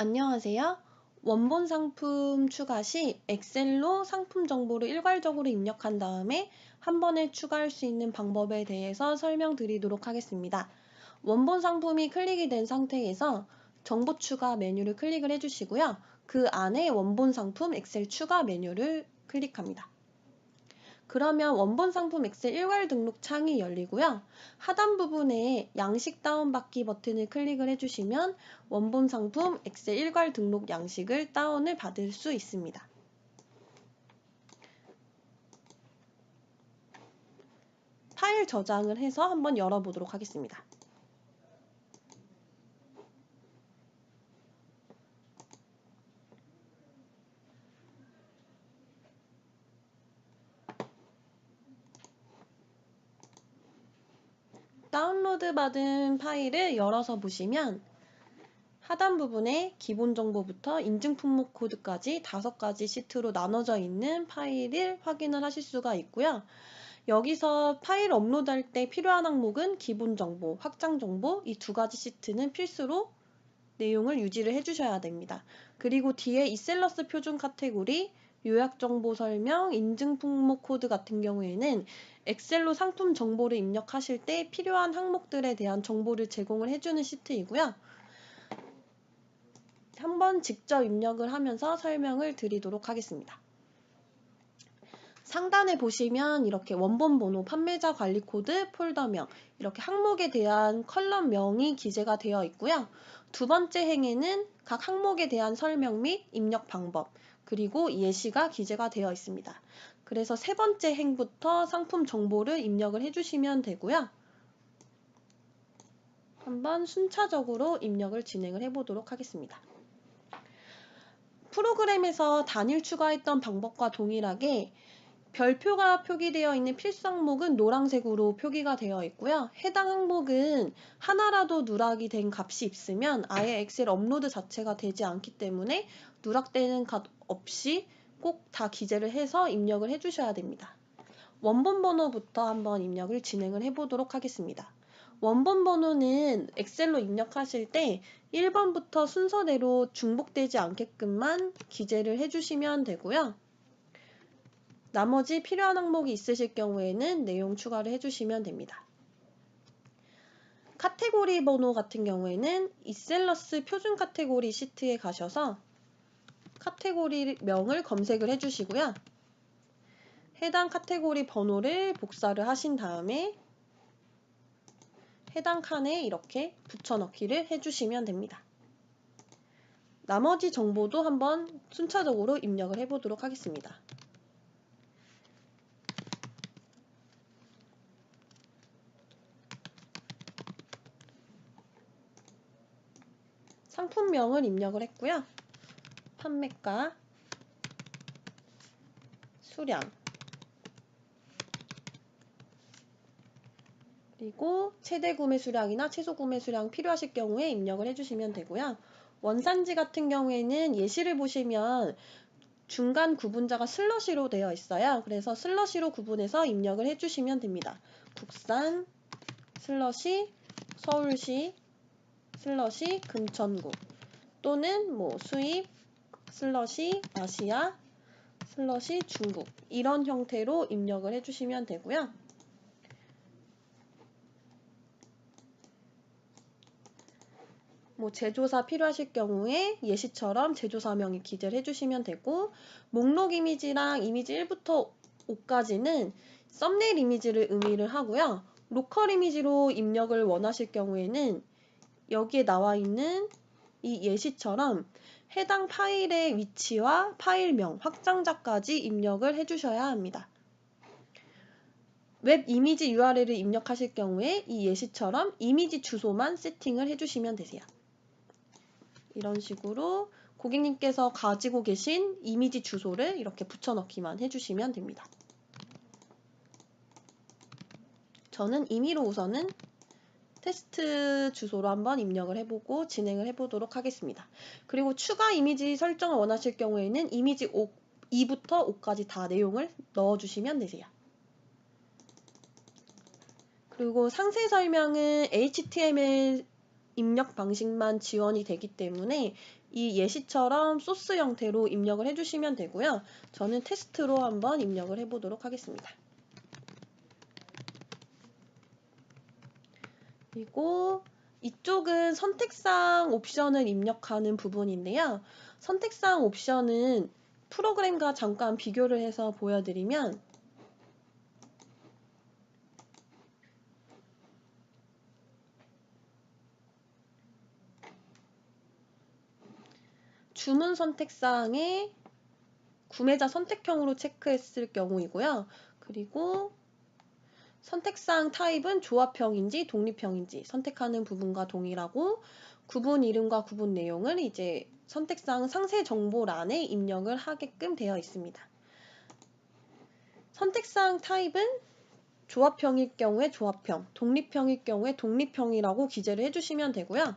안녕하세요. 원본 상품 추가 시 엑셀로 상품 정보를 일괄적으로 입력한 다음에 한 번에 추가할 수 있는 방법에 대해서 설명드리도록 하겠습니다. 원본 상품이 클릭이 된 상태에서 정보 추가 메뉴를 클릭을 해주시고요. 그 안에 원본 상품 엑셀 추가 메뉴를 클릭합니다. 그러면 원본 상품 엑셀 일괄 등록 창이 열리고요. 하단 부분에 양식 다운받기 버튼을 클릭을 해주시면 원본 상품 엑셀 일괄 등록 양식을 다운을 받을 수 있습니다. 파일 저장을 해서 한번 열어보도록 하겠습니다. 다운로드 받은 파일을 열어서 보시면 하단 부분에 기본 정보부터 인증 품목 코드까지 다섯 가지 시트로 나눠져 있는 파일을 확인을 하실 수가 있고요. 여기서 파일 업로드할 때 필요한 항목은 기본 정보, 확장 정보 이 두 가지 시트는 필수로 내용을 유지를 해주셔야 됩니다. 그리고 뒤에 이셀러스 표준 카테고리, 요약 정보 설명, 인증 품목 코드 같은 경우에는 엑셀로 상품 정보를 입력하실 때 필요한 항목들에 대한 정보를 제공을 해주는 시트이고요. 한번 직접 입력을 하면서 설명을 드리도록 하겠습니다. 상단에 보시면 이렇게 원본 번호, 판매자 관리 코드, 폴더명 이렇게 항목에 대한 컬럼명이 기재가 되어 있고요. 두 번째 행에는 각 항목에 대한 설명 및 입력 방법 그리고 예시가 기재가 되어 있습니다. 그래서 세 번째 행부터 상품 정보를 입력을 해주시면 되고요. 한번 순차적으로 입력을 진행을 해보도록 하겠습니다. 프로그램에서 단일 추가했던 방법과 동일하게 별표가 표기되어 있는 필수 항목은 노란색으로 표기가 되어 있고요. 해당 항목은 하나라도 누락이 된 값이 있으면 아예 엑셀 업로드 자체가 되지 않기 때문에 누락되는 값 없이 꼭 다 기재를 해서 입력을 해주셔야 됩니다. 원본 번호부터 한번 입력을 진행을 해보도록 하겠습니다. 원본 번호는 엑셀로 입력하실 때 1번부터 순서대로 중복되지 않게끔만 기재를 해주시면 되고요. 나머지 필요한 항목이 있으실 경우에는 내용 추가를 해주시면 됩니다. 카테고리 번호 같은 경우에는 이셀러스 표준 카테고리 시트에 가셔서 카테고리 명을 검색을 해주시고요. 해당 카테고리 번호를 복사를 하신 다음에 해당 칸에 이렇게 붙여넣기를 해주시면 됩니다. 나머지 정보도 한번 순차적으로 입력을 해보도록 하겠습니다. 상품명을 입력을 했고요. 판매가, 수량, 그리고 최대 구매 수량이나 최소 구매 수량 필요하실 경우에 입력을 해주시면 되고요. 원산지 같은 경우에는 예시를 보시면 중간 구분자가 슬러시로 되어 있어요. 그래서 슬러시로 구분해서 입력을 해주시면 됩니다. 국산, 슬러시, 서울시, 슬러시, 금천구 또는 뭐 수입, 슬러시, 아시아, 슬러시, 중국 이런 형태로 입력을 해주시면 되고요. 뭐 제조사 필요하실 경우에 예시처럼 제조사명이 기재를 해주시면 되고 목록 이미지랑 이미지 1부터 5까지는 썸네일 이미지를 의미를 하고요. 로컬 이미지로 입력을 원하실 경우에는 여기에 나와 있는 이 예시처럼 해당 파일의 위치와 파일명, 확장자까지 입력을 해주셔야 합니다. 웹 이미지 URL을 입력하실 경우에 이 예시처럼 이미지 주소만 세팅을 해주시면 되세요. 이런 식으로 고객님께서 가지고 계신 이미지 주소를 이렇게 붙여넣기만 해주시면 됩니다. 저는 임의로 우선은 테스트 주소로 한번 입력을 해보고 진행을 해보도록 하겠습니다. 그리고 추가 이미지 설정을 원하실 경우에는 이미지 5, 2부터 5까지 다 내용을 넣어주시면 되세요. 그리고 상세 설명은 HTML 입력 방식만 지원이 되기 때문에 이 예시처럼 소스 형태로 입력을 해주시면 되고요. 저는 테스트로 한번 입력을 해보도록 하겠습니다. 그리고 이쪽은 선택상 옵션을 입력하는 부분인데요. 선택상 옵션은 프로그램과 잠깐 비교를 해서 보여드리면 주문 선택사항에 구매자 선택형으로 체크했을 경우이고요. 그리고 선택사항 타입은 조합형인지 독립형인지 선택하는 부분과 동일하고 구분 이름과 구분 내용을 이제 선택사항 상세 정보란에 입력을 하게끔 되어 있습니다. 선택사항 타입은 조합형일 경우에 조합형, 독립형일 경우에 독립형이라고 기재를 해주시면 되고요.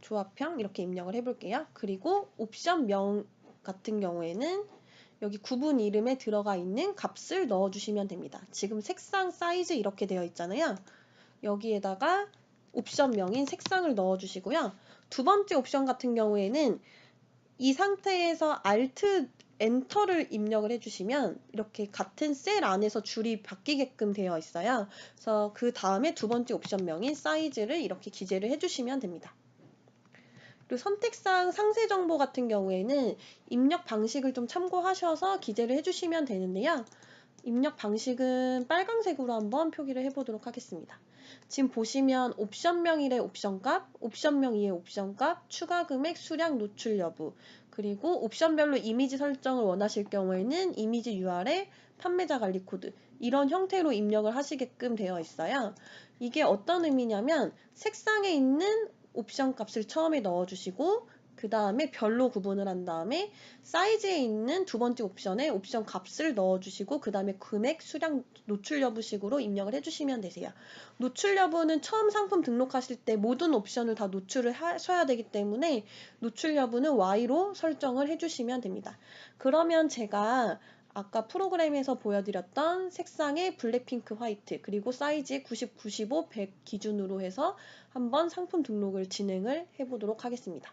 조합형 이렇게 입력을 해볼게요. 그리고 옵션명 같은 경우에는 여기 구분 이름에 들어가 있는 값을 넣어주시면 됩니다. 지금 색상 사이즈 이렇게 되어 있잖아요. 여기에다가 옵션명인 색상을 넣어주시고요. 두 번째 옵션 같은 경우에는 이 상태에서 Alt 엔터를 입력을 해주시면 이렇게 같은 셀 안에서 줄이 바뀌게끔 되어 있어요. 그래서 그 다음에 두 번째 옵션명인 사이즈를 이렇게 기재를 해주시면 됩니다. 그리고 선택상 상세 정보 같은 경우에는 입력 방식을 좀 참고하셔서 기재를 해주시면 되는데요. 입력 방식은 빨강색으로 한번 표기를 해보도록 하겠습니다. 지금 보시면 옵션명 1의 옵션값, 옵션명 2의 옵션값, 추가 금액, 수량, 노출 여부, 그리고 옵션별로 이미지 설정을 원하실 경우에는 이미지 URL, 판매자 관리 코드 이런 형태로 입력을 하시게끔 되어 있어요. 이게 어떤 의미냐면 색상에 있는 옵션 값을 처음에 넣어주시고 그 다음에 별로 구분을 한 다음에 사이즈에 있는 두 번째 옵션에 옵션 값을 넣어주시고 그 다음에 금액, 수량, 노출 여부식으로 입력을 해주시면 되세요. 노출 여부는 처음 상품 등록하실 때 모든 옵션을 다 노출을 하셔야 되기 때문에 노출 여부는 Y로 설정을 해주시면 됩니다. 그러면 제가 아까 프로그램에서 보여드렸던 색상의 블랙핑크 화이트 그리고 사이즈 90, 95, 100 기준으로 해서 한번 상품 등록을 진행을 해보도록 하겠습니다.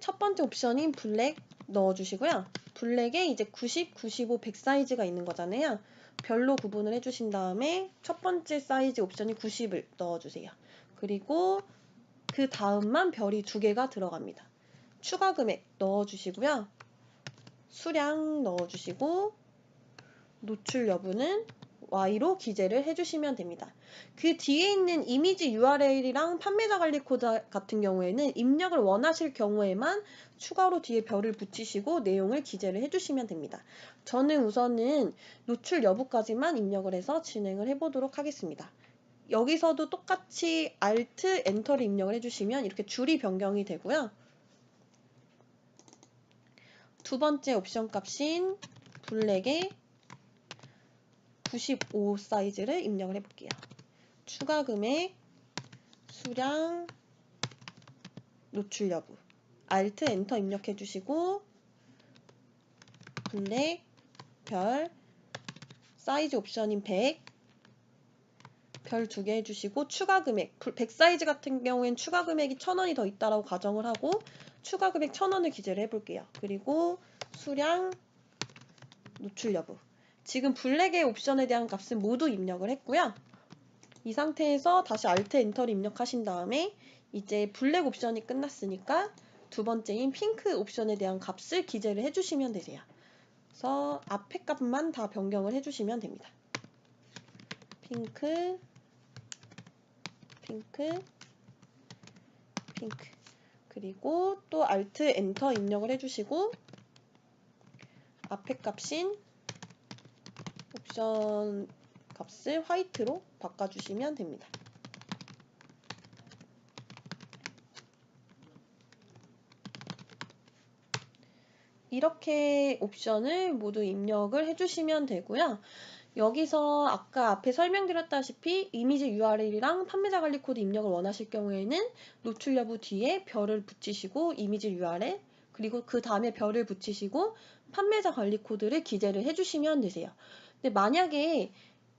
첫 번째 옵션인 블랙 넣어주시고요. 블랙에 이제 90, 95, 100 사이즈가 있는 거잖아요. 별로 구분을 해주신 다음에 첫 번째 사이즈 옵션이 90을 넣어주세요. 그리고 그 다음만 별이 두 개가 들어갑니다. 추가 금액 넣어주시고요. 수량 넣어주시고 노출 여부는 Y로 기재를 해주시면 됩니다. 그 뒤에 있는 이미지 URL이랑 판매자 관리 코드 같은 경우에는 입력을 원하실 경우에만 추가로 뒤에 별을 붙이시고 내용을 기재를 해주시면 됩니다. 저는 우선은 노출 여부까지만 입력을 해서 진행을 해보도록 하겠습니다. 여기서도 똑같이 Alt, Enter를 입력을 해주시면 이렇게 줄이 변경이 되고요. 두 번째 옵션 값인 블랙에 95 사이즈를 입력을 해볼게요. 추가 금액, 수량, 노출 여부. Alt 엔터 입력해 주시고 블랙, 별, 사이즈 옵션인 100, 별 두 개 해주시고 추가 금액, 100 사이즈 같은 경우엔 추가 금액이 1000원이 더 있다라고 가정을 하고 추가 금액 1000원을 기재를 해볼게요. 그리고 수량, 노출 여부. 지금 블랙의 옵션에 대한 값은 모두 입력을 했고요. 이 상태에서 다시 Alt 엔터를 입력하신 다음에 이제 블랙 옵션이 끝났으니까 두 번째인 핑크 옵션에 대한 값을 기재를 해주시면 되세요. 그래서 앞에 값만 다 변경을 해주시면 됩니다. 핑크, 핑크, 핑크. 그리고 또 Alt 엔터 입력을 해주시고 앞에 값인 옵션 값을 화이트로 바꿔주시면 됩니다. 이렇게 옵션을 모두 입력을 해주시면 되고요. 여기서 아까 앞에 설명드렸다시피 이미지 URL이랑 판매자 관리 코드 입력을 원하실 경우에는 노출 여부 뒤에 별을 붙이시고 이미지 URL 그리고 그 다음에 별을 붙이시고 판매자 관리 코드를 기재를 해주시면 되세요. 근데 만약에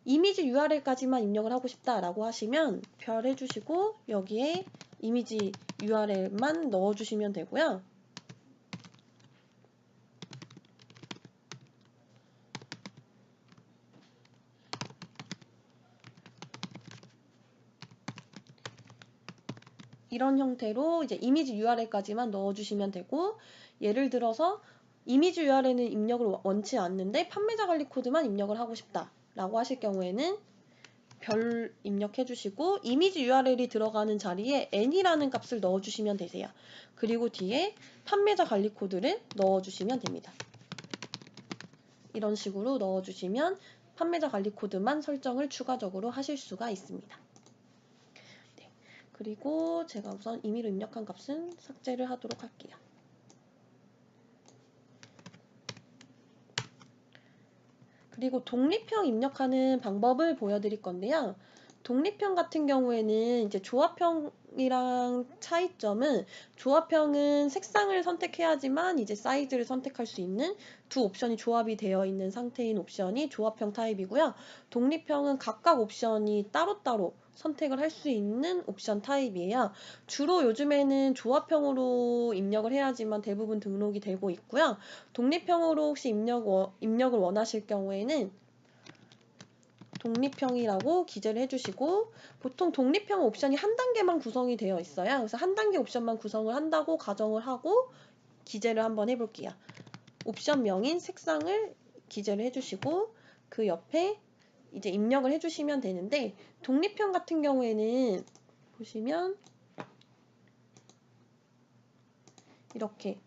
이미지 URL까지만 입력을 하고 싶다라고 하시면 별 해주시고 여기에 이미지 URL만 넣어주시면 되고요. 이런 형태로 이제 이미지 URL까지만 넣어주시면 되고 예를 들어서 이미지 URL은 입력을 원치 않는데 판매자 관리 코드만 입력을 하고 싶다라고 하실 경우에는 별 입력해 주시고 이미지 URL이 들어가는 자리에 n이라는 값을 넣어 주시면 되세요. 그리고 뒤에 판매자 관리 코드를 넣어 주시면 됩니다. 이런 식으로 넣어 주시면 판매자 관리 코드만 설정을 추가적으로 하실 수가 있습니다. 네, 그리고 제가 우선 임의로 입력한 값은 삭제를 하도록 할게요. 그리고 독립형 입력하는 방법을 보여드릴 건데요. 독립형 같은 경우에는 이제 조합형이랑 차이점은 조합형은 색상을 선택해야지만 이제 사이즈를 선택할 수 있는 두 옵션이 조합이 되어 있는 상태인 옵션이 조합형 타입이고요. 독립형은 각각 옵션이 따로따로 선택을 할 수 있는 옵션 타입이에요. 주로 요즘에는 조합형으로 입력을 해야지만 대부분 등록이 되고 있고요. 독립형으로 혹시 입력, 입력을 원하실 경우에는 독립형이라고 기재를 해주시고 보통 독립형 옵션이 한 단계만 구성이 되어 있어요. 그래서 한 단계 옵션만 구성을 한다고 가정을 하고 기재를 한번 해볼게요. 옵션 명인 색상을 기재를 해주시고 그 옆에 이제 입력을 해주시면 되는데 독립형 같은 경우에는 보시면 이렇게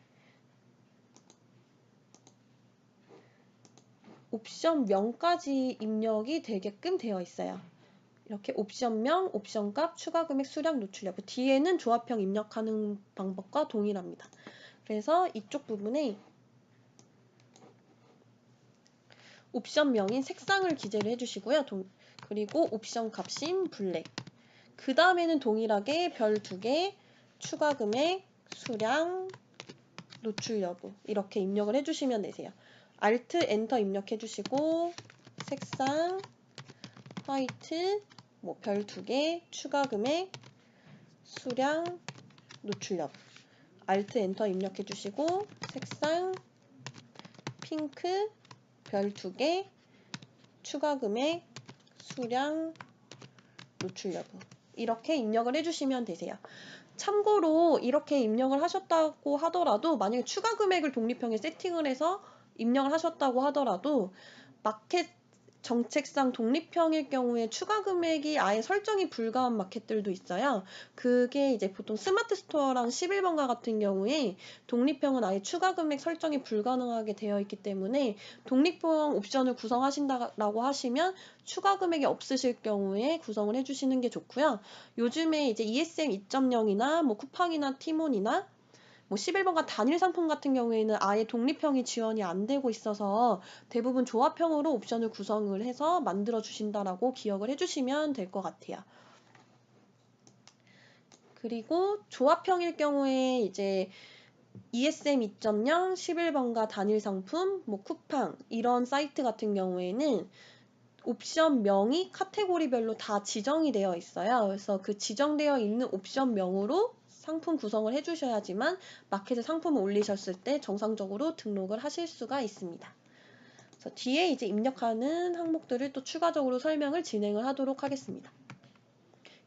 옵션 명까지 입력이 되게끔 되어 있어요. 이렇게 옵션명, 옵션값, 추가금액, 수량, 노출 여부 뒤에는 조합형 입력하는 방법과 동일합니다. 그래서 이쪽 부분에 옵션명인 색상을 기재를 해주시고요. 동, 그리고 옵션 값인 블랙. 그 다음에는 동일하게 별 두 개, 추가 금액, 수량, 노출 여부 이렇게 입력을 해주시면 되세요. Alt, 엔터 입력해주시고 색상, 화이트, 뭐 별 두 개, 추가 금액, 수량, 노출 여부 Alt, 엔터 입력해주시고 색상, 핑크, 별두 개, 추가 금액, 수량, 노출 여부 이렇게 입력을 해주시면 되세요. 참고로 이렇게 입력을 하셨다고 하더라도 만약에 추가 금액을 독립형에 세팅을 해서 입력을 하셨다고 하더라도 마켓 정책상 독립형일 경우에 추가 금액이 아예 설정이 불가한 마켓들도 있어요. 그게 이제 보통 스마트 스토어랑 11번가 같은 경우에 독립형은 아예 추가 금액 설정이 불가능하게 되어 있기 때문에 독립형 옵션을 구성하신다고 하시면 추가 금액이 없으실 경우에 구성을 해주시는 게 좋고요. 요즘에 이제 ESM 2.0이나 뭐 쿠팡이나 티몬이나 뭐 11번가 단일 상품 같은 경우에는 아예 독립형이 지원이 안 되고 있어서 대부분 조합형으로 옵션을 구성을 해서 만들어 주신다라고 기억을 해주시면 될 것 같아요. 그리고 조합형일 경우에 이제 ESM 2.0, 11번가 단일 상품, 뭐 쿠팡 이런 사이트 같은 경우에는 옵션 명이 카테고리별로 다 지정이 되어 있어요. 그래서 그 지정되어 있는 옵션 명으로 상품 구성을 해주셔야지만 마켓에 상품을 올리셨을 때 정상적으로 등록을 하실 수가 있습니다. 그래서 뒤에 이제 입력하는 항목들을 또 추가적으로 설명을 진행을 하도록 하겠습니다.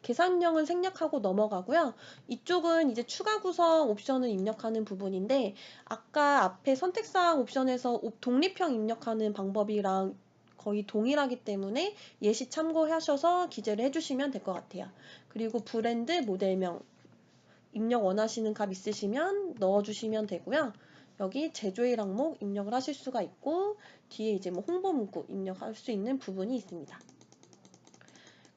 계산령은 생략하고 넘어가고요. 이쪽은 이제 추가 구성 옵션을 입력하는 부분인데 아까 앞에 선택사항 옵션에서 독립형 입력하는 방법이랑 거의 동일하기 때문에 예시 참고하셔서 기재를 해주시면 될 것 같아요. 그리고 브랜드, 모델명, 입력 원하시는 값 있으시면 넣어주시면 되고요. 여기 제조일 항목 입력을 하실 수가 있고 뒤에 이제 뭐 홍보 문구 입력할 수 있는 부분이 있습니다.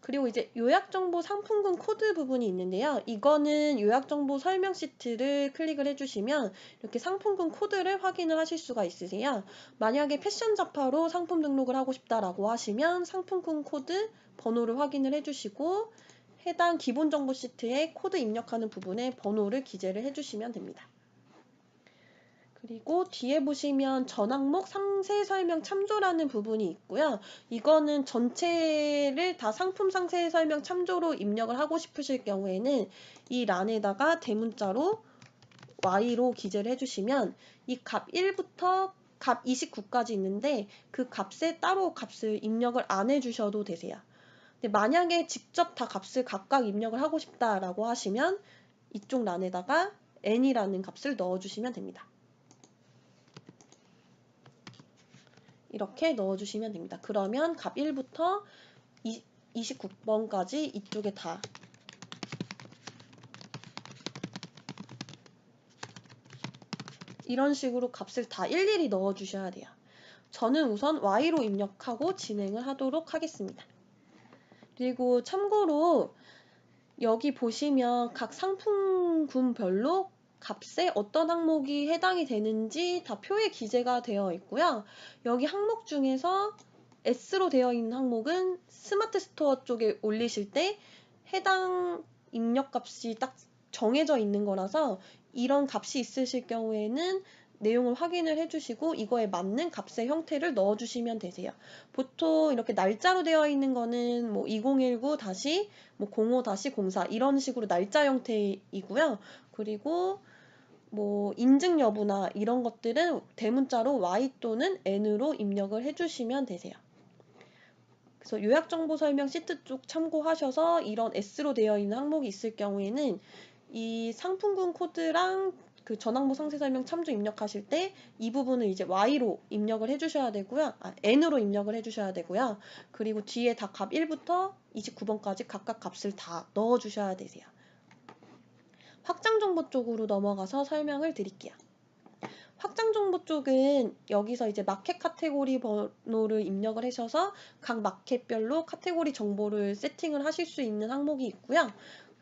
그리고 이제 요약정보 상품군 코드 부분이 있는데요. 이거는 요약정보 설명 시트를 클릭을 해주시면 이렇게 상품군 코드를 확인을 하실 수가 있으세요. 만약에 패션 잡화로 상품 등록을 하고 싶다라고 하시면 상품군 코드 번호를 확인을 해주시고 해당 기본 정보 시트에 코드 입력하는 부분에 번호를 기재를 해주시면 됩니다. 그리고 뒤에 보시면 전 항목 상세 설명 참조라는 부분이 있고요. 이거는 전체를 다 상품 상세 설명 참조로 입력을 하고 싶으실 경우에는 이 란에다가 대문자로 y로 기재를 해주시면 이 값 1부터 값 29까지 있는데 그 값에 따로 값을 입력을 안 해주셔도 되세요. 근데 만약에 직접 다 값을 각각 입력을 하고 싶다라고 하시면 이쪽 란에다가 n이라는 값을 넣어주시면 됩니다. 이렇게 넣어주시면 됩니다. 그러면 값 1부터 29번까지 이쪽에 다 이런 식으로 값을 다 일일이 넣어주셔야 돼요. 저는 우선 y로 입력하고 진행을 하도록 하겠습니다. 그리고 참고로 여기 보시면 각 상품군별로 값에 어떤 항목이 해당이 되는지 다 표에 기재가 되어 있고요. 여기 항목 중에서 S로 되어 있는 항목은 스마트 스토어 쪽에 올리실 때 해당 입력 값이 딱 정해져 있는 거라서 이런 값이 있으실 경우에는 내용을 확인을 해주시고 이거에 맞는 값의 형태를 넣어주시면 되세요. 보통 이렇게 날짜로 되어 있는 거는 뭐 2019 다시 뭐 05 다시 04 이런 식으로 날짜 형태이고요. 그리고 뭐 인증 여부나 이런 것들은 대문자로 y 또는 n으로 입력을 해주시면 되세요. 그래서 요약 정보 설명 시트 쪽 참고하셔서 이런 S로 되어 있는 항목이 있을 경우에는 이 상품군 코드랑 그 전항목 상세 설명 참조 입력하실 때 이 부분을 이제 Y로 입력을 해주셔야 되고요. 아, N으로 입력을 해주셔야 되고요. 그리고 뒤에 다 값 1부터 29번까지 각각 값을 다 넣어주셔야 되세요. 확장 정보 쪽으로 넘어가서 설명을 드릴게요. 확장 정보 쪽은 여기서 이제 마켓 카테고리 번호를 입력을 하셔서 각 마켓별로 카테고리 정보를 세팅을 하실 수 있는 항목이 있고요.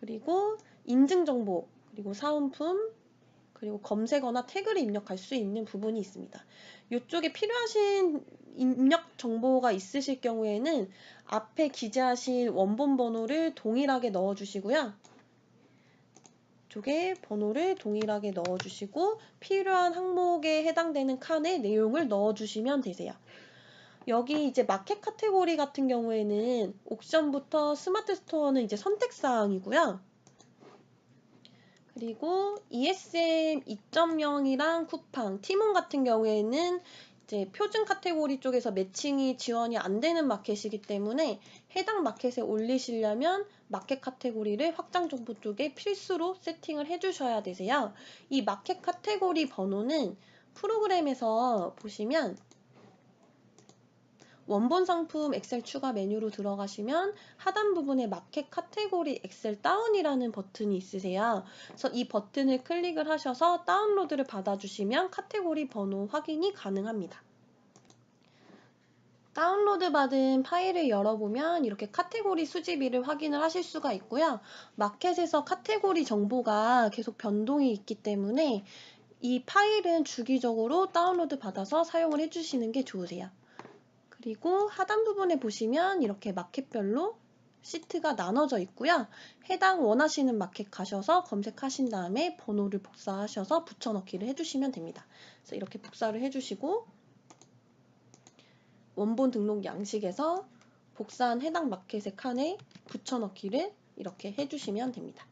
그리고 인증 정보, 그리고 사은품, 그리고 검색어나 태그를 입력할 수 있는 부분이 있습니다. 이쪽에 필요하신 입력 정보가 있으실 경우에는 앞에 기재하신 원본 번호를 동일하게 넣어주시고요. 쪽에 번호를 동일하게 넣어주시고 필요한 항목에 해당되는 칸에 내용을 넣어주시면 되세요. 여기 이제 마켓 카테고리 같은 경우에는 옥션부터 스마트 스토어는 이제 선택사항이고요. 그리고 ESM 2.0이랑 쿠팡, 티몬 같은 경우에는 이제 표준 카테고리 쪽에서 매칭이 지원이 안 되는 마켓이기 때문에 해당 마켓에 올리시려면 마켓 카테고리를 확장 정보 쪽에 필수로 세팅을 해 주셔야 되세요. 이 마켓 카테고리 번호는 프로그램에서 보시면 원본 상품 엑셀 추가 메뉴로 들어가시면 하단 부분에 마켓 카테고리 엑셀 다운이라는 버튼이 있으세요. 그래서 이 버튼을 클릭을 하셔서 다운로드를 받아주시면 카테고리 번호 확인이 가능합니다. 다운로드 받은 파일을 열어보면 이렇게 카테고리 수집일을 확인을 하실 수가 있고요. 마켓에서 카테고리 정보가 계속 변동이 있기 때문에 이 파일은 주기적으로 다운로드 받아서 사용을 해주시는 게 좋으세요. 그리고 하단 부분에 보시면 이렇게 마켓별로 시트가 나눠져 있고요. 해당 원하시는 마켓 가셔서 검색하신 다음에 번호를 복사하셔서 붙여넣기를 해주시면 됩니다. 그래서 이렇게 복사를 해주시고 원본 등록 양식에서 복사한 해당 마켓의 칸에 붙여넣기를 이렇게 해주시면 됩니다.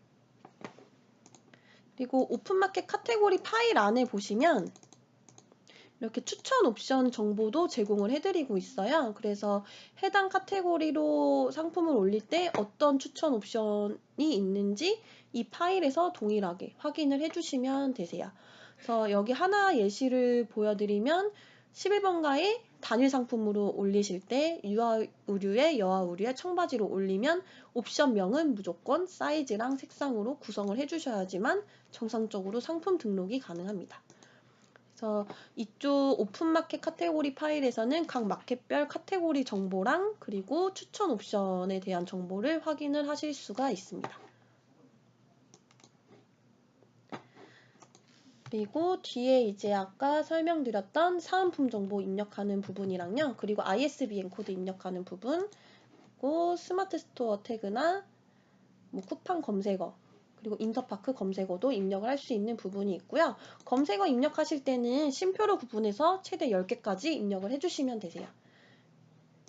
그리고 오픈마켓 카테고리 파일 안에 보시면 이렇게 추천 옵션 정보도 제공을 해드리고 있어요. 그래서 해당 카테고리로 상품을 올릴 때 어떤 추천 옵션이 있는지 이 파일에서 동일하게 확인을 해주시면 되세요. 그래서 여기 하나 예시를 보여드리면 11번가에 단일 상품으로 올리실 때 유아 의류에 여아 의류에 청바지로 올리면 옵션명은 무조건 사이즈랑 색상으로 구성을 해주셔야지만 정상적으로 상품 등록이 가능합니다. 그래서 이쪽 오픈마켓 카테고리 파일에서는 각 마켓별 카테고리 정보랑 그리고 추천 옵션에 대한 정보를 확인을 하실 수가 있습니다. 그리고 뒤에 이제 아까 설명드렸던 사은품 정보 입력하는 부분이랑요. 그리고 ISBN 코드 입력하는 부분, 그리고 스마트 스토어 태그나 뭐 쿠팡 검색어 그리고 인터파크 검색어도 입력을 할 수 있는 부분이 있고요. 검색어 입력하실 때는 심표로 구분해서 최대 10개까지 입력을 해주시면 되세요.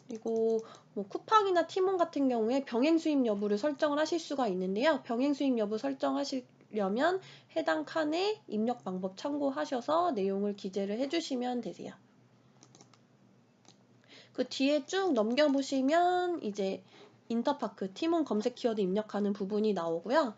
그리고 뭐 쿠팡이나 티몬 같은 경우에 병행 수입 여부를 설정을 하실 수가 있는데요. 병행 수입 여부 설정하시려면 해당 칸에 입력 방법 참고하셔서 내용을 기재를 해주시면 되세요. 그 뒤에 쭉 넘겨보시면 이제 인터파크, 티몬 검색 키워드 입력하는 부분이 나오고요.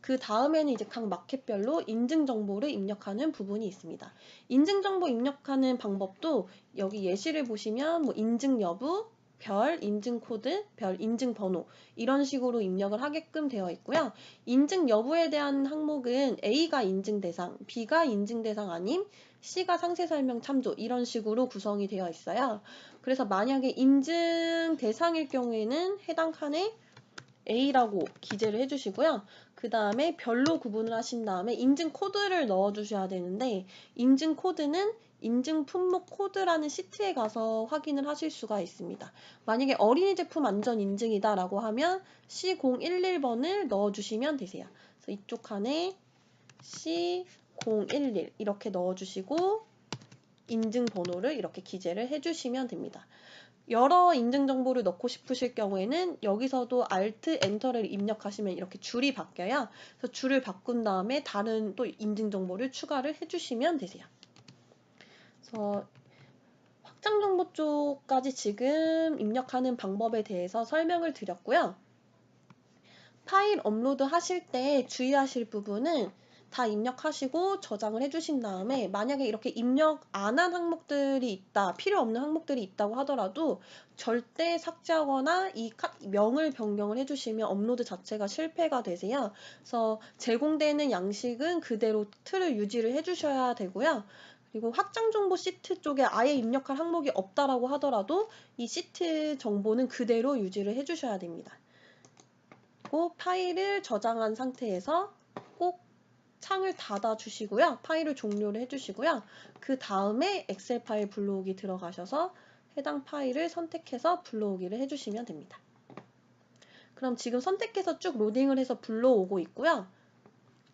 그 다음에는 이제 각 마켓별로 인증 정보를 입력하는 부분이 있습니다. 인증 정보 입력하는 방법도 여기 예시를 보시면 뭐 인증 여부, 별, 인증 코드, 별, 인증 번호 이런 식으로 입력을 하게끔 되어 있고요. 인증 여부에 대한 항목은 A가 인증 대상, B가 인증 대상 아님, C가 상세 설명 참조 이런 식으로 구성이 되어 있어요. 그래서 만약에 인증 대상일 경우에는 해당 칸에 A라고 기재를 해주시고요. 그 다음에 별로 구분을 하신 다음에 인증 코드를 넣어주셔야 되는데 인증 코드는 인증 품목 코드라는 시트에 가서 확인을 하실 수가 있습니다. 만약에 어린이 제품 안전 인증이다 라고 하면 C011번을 넣어주시면 되세요. 그래서 이쪽 칸에 C011 이렇게 넣어주시고 인증 번호를 이렇게 기재를 해주시면 됩니다. 여러 인증 정보를 넣고 싶으실 경우에는 여기서도 Alt 엔터를 입력하시면 이렇게 줄이 바뀌어요. 그래서 줄을 바꾼 다음에 다른 또 인증 정보를 추가를 해주시면 되세요. 그래서 확장 정보 쪽까지 지금 입력하는 방법에 대해서 설명을 드렸고요. 파일 업로드 하실 때 주의하실 부분은 다 입력하시고 저장을 해주신 다음에 만약에 이렇게 입력 안 한 항목들이 있다, 필요 없는 항목들이 있다고 하더라도 절대 삭제하거나 이 명을 변경을 해주시면 업로드 자체가 실패가 되세요. 그래서 제공되는 양식은 그대로 틀을 유지를 해주셔야 되고요. 그리고 확장 정보 시트 쪽에 아예 입력할 항목이 없다라고 하더라도 이 시트 정보는 그대로 유지를 해주셔야 됩니다. 그리고 파일을 저장한 상태에서 꼭 창을 닫아 주시고요. 파일을 종료를 해 주시고요. 그 다음에 엑셀 파일 불러오기 들어가셔서 해당 파일을 선택해서 불러오기를 해 주시면 됩니다. 그럼 지금 선택해서 쭉 로딩을 해서 불러오고 있고요.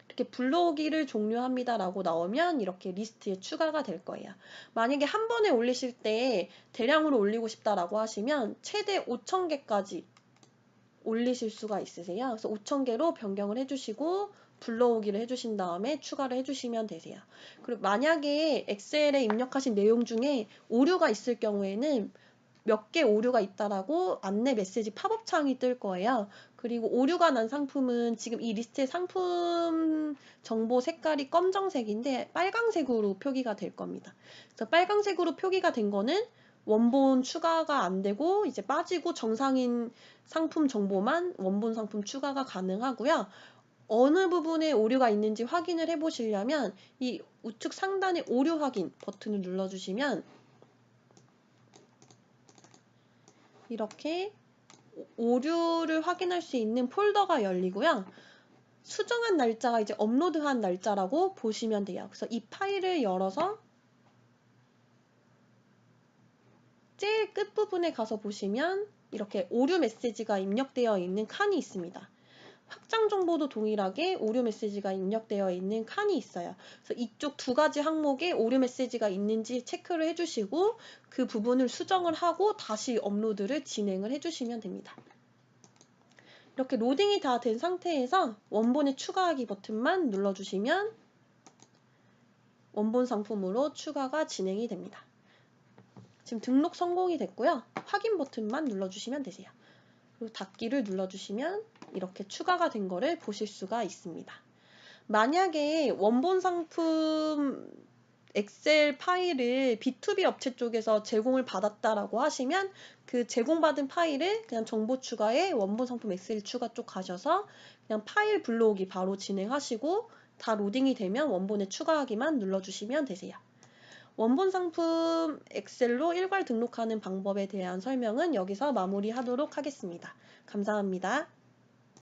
이렇게 불러오기를 종료합니다 라고 나오면 이렇게 리스트에 추가가 될 거예요. 만약에 한 번에 올리실 때 대량으로 올리고 싶다라고 하시면 최대 5,000개까지 올리실 수가 있으세요. 그래서 5,000개로 변경을 해주시고 불러오기를 해주신 다음에 추가를 해주시면 되세요. 그리고 만약에 엑셀에 입력하신 내용 중에 오류가 있을 경우에는 몇 개 오류가 있다라고 안내 메시지 팝업 창이 뜰 거예요. 그리고 오류가 난 상품은 지금 이 리스트의 상품 정보 색깔이 검정색인데 빨강색으로 표기가 될 겁니다. 그래서 빨강색으로 표기가 된 거는 원본 추가가 안 되고 이제 빠지고 정상인 상품 정보만 원본 상품 추가가 가능하고요. 어느 부분에 오류가 있는지 확인을 해 보시려면 이 우측 상단의 오류 확인 버튼을 눌러주시면 이렇게 오류를 확인할 수 있는 폴더가 열리고요. 수정한 날짜가 이제 업로드한 날짜라고 보시면 돼요. 그래서 이 파일을 열어서 제일 끝부분에 가서 보시면 이렇게 오류 메시지가 입력되어 있는 칸이 있습니다. 확장 정보도 동일하게 오류 메시지가 입력되어 있는 칸이 있어요. 그래서 이쪽 두 가지 항목에 오류 메시지가 있는지 체크를 해주시고 그 부분을 수정을 하고 다시 업로드를 진행을 해주시면 됩니다. 이렇게 로딩이 다 된 상태에서 원본에 추가하기 버튼만 눌러주시면 원본 상품으로 추가가 진행이 됩니다. 지금 등록 성공이 됐고요. 확인 버튼만 눌러주시면 되세요. 그리고 닫기를 눌러주시면 이렇게 추가가 된 거를 보실 수가 있습니다. 만약에 원본 상품 엑셀 파일을 B2B 업체 쪽에서 제공을 받았다라고 하시면 그 제공받은 파일을 그냥 정보 추가에 원본 상품 엑셀 추가 쪽 가셔서 그냥 파일 불러오기 바로 진행하시고 다 로딩이 되면 원본에 추가하기만 눌러주시면 되세요. 원본 상품 엑셀로 일괄 등록하는 방법에 대한 설명은 여기서 마무리하도록 하겠습니다. 감사합니다.